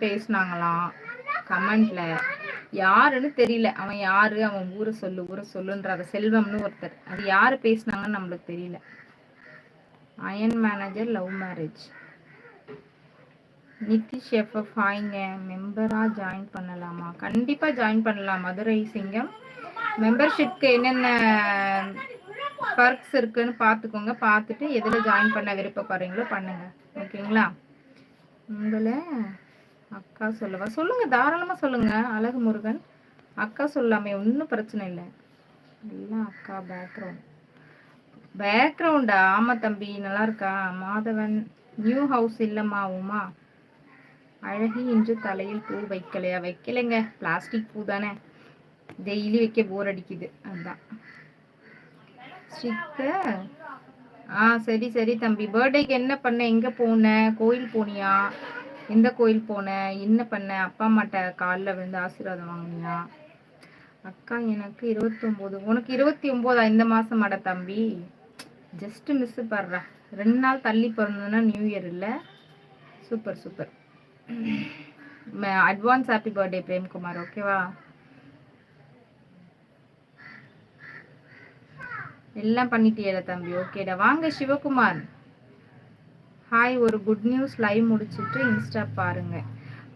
பேசினாங்களாம் கமெண்ட்ல. யாருன்னு தெரியல. அவன் யாரு? அவன் ஊரை சொல்லு ஊரை சொல்லுன்ற செல்வம்னு ஒருத்தர். அது யாரு பேசினாங்கன்னு நம்மளுக்கு தெரியல. Iron manager love marriage Nitish FF ஹாய்ங்க மெம்பரா ஜாயின் பண்ணலாமா? கண்டிப்பா ஜாயின் பண்ணலாம். மதுரை சிங்கம். மெம்பர்ஷிப்க்கு என்னென்ன பர்க்ஸ் இருக்குன்னு பார்த்துக்கோங்க. பார்த்துட்டு எதில் ஜாயின் பண்ண விருப்பப்படுறீங்களோ பண்ணுங்க. ஓகேங்களா உங்களை அக்கா சொல்லவா? சொல்லுங்க தாராளமா சொல்லுங்க. அழகு முருகன். அக்கா சொல்லாமே ஒன்றும் பிரச்சனை இல்லை. எல்லாம் அக்கா பேக்ரவுண்ட் பேக்ரவுண்டா ஆமா தம்பி நல்லா இருக்கா? மாதவன் நியூ ஹவுஸ் இல்லம்மா உமா. அழகி இன்று தலையில் பூ வைக்கலையா? வைக்கலைங்க. பிளாஸ்டிக் பூ தானே. டெய்லி வைக்க போர் அடிக்குது. அதுதான் ஸ்டிக்கர் ஆ சரி சரி தம்பி. பர்த்டேக்கு என்ன பண்ண? எங்க போன? கோயில் போனியா? எந்த கோயில் போன? என்ன பண்ண? அப்பா அம்மாட்ட காலில் விழுந்து ஆசீர்வாதம் வாங்கினியா? அக்கா எனக்கு இருபத்தொம்போது. உனக்கு இருபத்தி ஒம்போதா இந்த மாதம் மாட தம்பி? ஜஸ்ட் மிஸ் படுறா ரெண்டு நாள் தள்ளி பிறந்ததுன்னா நியூ இயர் இல்லை? Super super advance happy birthday Premkumar. ஓகேவா எல்லாம் பண்ணிட்டியடா தம்பி. ஓகேடா வாங்க சிவகுமார். ஹாய் ஒரு குட் நியூஸ் லைவ் முடிச்சிட்டு இன்ஸ்டா பாருங்கள்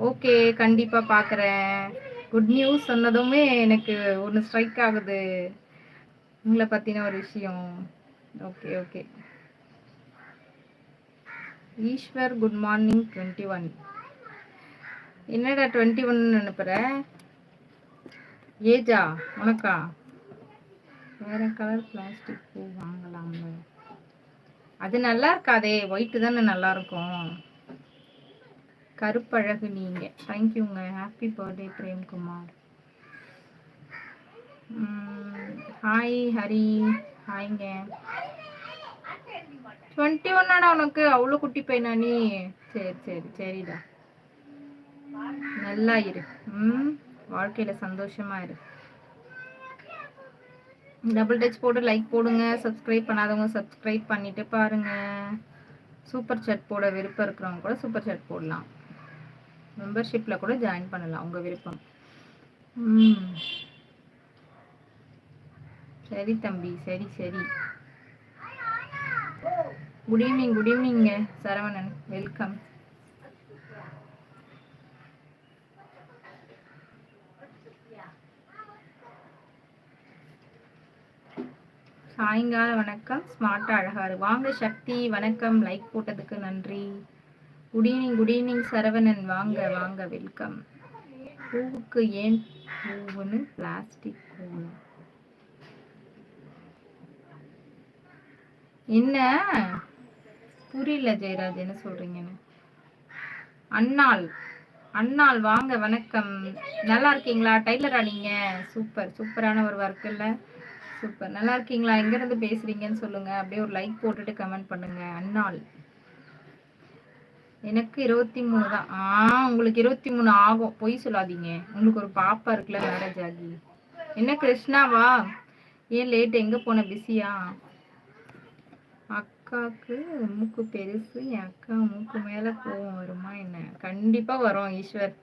ஓகே கண்டிப்பாக பார்க்குறேன் குட் நியூஸ் சொன்னதுமே எனக்கு ஒன்று ஸ்ட்ரைக் ஆகுது. உங்களை பற்றின ஒரு விஷயம். Okay okay Eswar good morning twenty one என்னடா டுவெண்ட்டி ஒன்னு அனுப்புகிற ஏஜா உனக்கா? வேறு கலர் பிளாஸ்டிக் பூ வாங்கலாம்ல அது நல்லா இருக்காதே. ஒயிட்டு தானே நல்லா இருக்கும். கருப்பழகு நீங்க. தேங்க்யூங்க happy birthday Premkumar hi Hari ஹாய்ங்க twenty ஒன்னாடா உனக்கு? அவ்வளோ குட்டி பையனா நீ? சரி சரி சரிடா. நல்லா இரு. ம் வாழ்க்கையில சந்தோஷமா இரு. டபுள் டச் போட்டு லைக் போடுங்க சப்ஸ்கிரைப் பண்ணாதவங்க சப்ஸ்கிரைப் பண்ணிட்டு பாருங்க. சூப்பர் சாட் போட விருப்பம் இருக்கிறவங்க கூட சூப்பர் சாட் போடலாம். மெம்பர்ஷிப்பில் கூட ஜாயின் பண்ணலாம் உங்கள் விருப்பம். சரி தம்பி சரி சரி. குட் ஈவினிங் குட் ஈவினிங்க சரவணன். வெல்கம் சாயங்கால வணக்கம். ஸ்மார்ட்டாக அழகாரு வாங்க சக்தி வணக்கம். லைக் போட்டதுக்கு நன்றி. Good evening good evening Saravanan. வாங்க வாங்க வெல்கம் பூவுக்கு ஏன் பூவுன்னு பிளாஸ்டிக் பூ என்ன? புரியல ஜெயராஜ் என்ன சொல்றீங்கன்னு. அண்ணாள். அண்ணாள் வாங்க வணக்கம். நல்லா இருக்கீங்களா? டைலரா நீங்க? சூப்பர் சூப்பரான ஒரு ஒர்க் இல்ல. சூப்பர். நல்லா இருக்கீங்களா? எங்க இருந்து பேசுறீங்கன்னு சொல்லுங்க. அப்படியே ஒரு லைக் போட்டுட்டு கமெண்ட் பண்ணுங்க. அண்ணாள் எனக்கு இருபத்தி மூணு தான். ஆ உங்களுக்கு இருபத்தி மூணு ஆகும். பொய் சொல்லாதீங்க. உங்களுக்கு ஒரு பாப்பா இருக்குல்ல மேரேஜ் ஆகி என்ன கிருஷ்ணாவா ஏன் லேட் எங்க போன? பிஸியா? அக்காவுக்கு மூக்கு பெருசு என் அக்கா மூக்கு மேல கோவம் வருமா என்ன? கண்டிப்பா வரும் ஈஸ்வர்.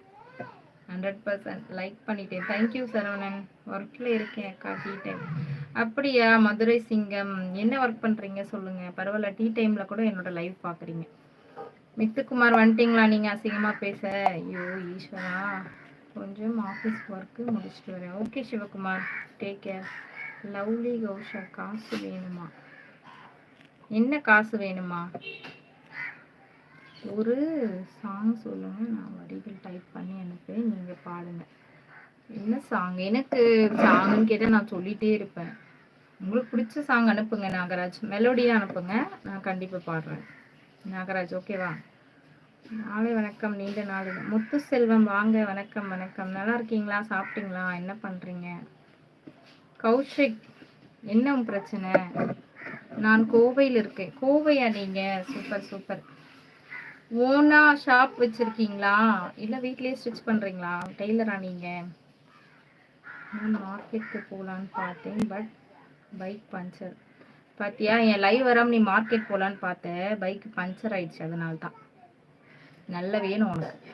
ஹண்ட்ரட் பர்சன்ட் லைக் பண்ணிட்டேன் தேங்க்யூ சரவணன். ஒர்க்கில் இருக்கேன் அக்கா டீ டைம் அப்படியா மதுரை சிங்கம்? என்ன ஒர்க் பண்ணுறீங்க சொல்லுங்கள் பரவாயில்ல டீ டைமில் கூட என்னோட லைவ் பார்க்குறீங்க மித்துக்குமார் வந்துட்டிங்களா? நீங்கள் அசிங்கமாக பேச. ஐயோ ஈஸ்வரா. கொஞ்சம் ஆஃபீஸ் ஒர்க்கு முடிச்சுட்டு வரேன். Okay Sivakumar. Take care lovely Kausha. காசு வேணுமா? என்ன காசு வேணுமா? ஒரு சாங் சொல்லணும் நான் வரிகள் டைப் பண்ணி எனக்கு நீங்க பாடுங்க. என்ன சாங் எனக்கு சாங்னு கேட்டால் நான் சொல்லிட்டே இருப்பேன். உங்களுக்கு பிடிச்ச சாங் அனுப்புங்க நாகராஜ். மெலோடியாக அனுப்புங்க. நான் கண்டிப்பாக பாடுறேன். நாகராஜ் ஓகேவா நாளை வணக்கம். நீண்ட நாள். முத்து செல்வம் வாங்க. வணக்கம் வணக்கம். நல்லா இருக்கீங்களா? சாப்பிட்டீங்களா? என்ன பண்ணுறீங்க கௌஷிக் என்ன பிரச்சனை? நான் கோவையில் இருக்கேன். கோவையா நீங்கள் சூப்பர் சூப்பர். ஓனா ஷாப் வச்சிருக்கீங்களா? இல்ல வீட்லயே ஸ்டிச் பண்றீங்களா? டெய்லரா நீங்க? நான் மார்க்கெட்டுக்கு போகலான்னு பார்த்தேன் பட் பைக் பஞ்சர். பாத்தியா என் லைவ் வராம நீ மார்க்கெட் போகலான்னு பார்த்த பைக் பஞ்சர் ஆயிடுச்சு அதனால தான் நல்ல வேணும் உனக்கு.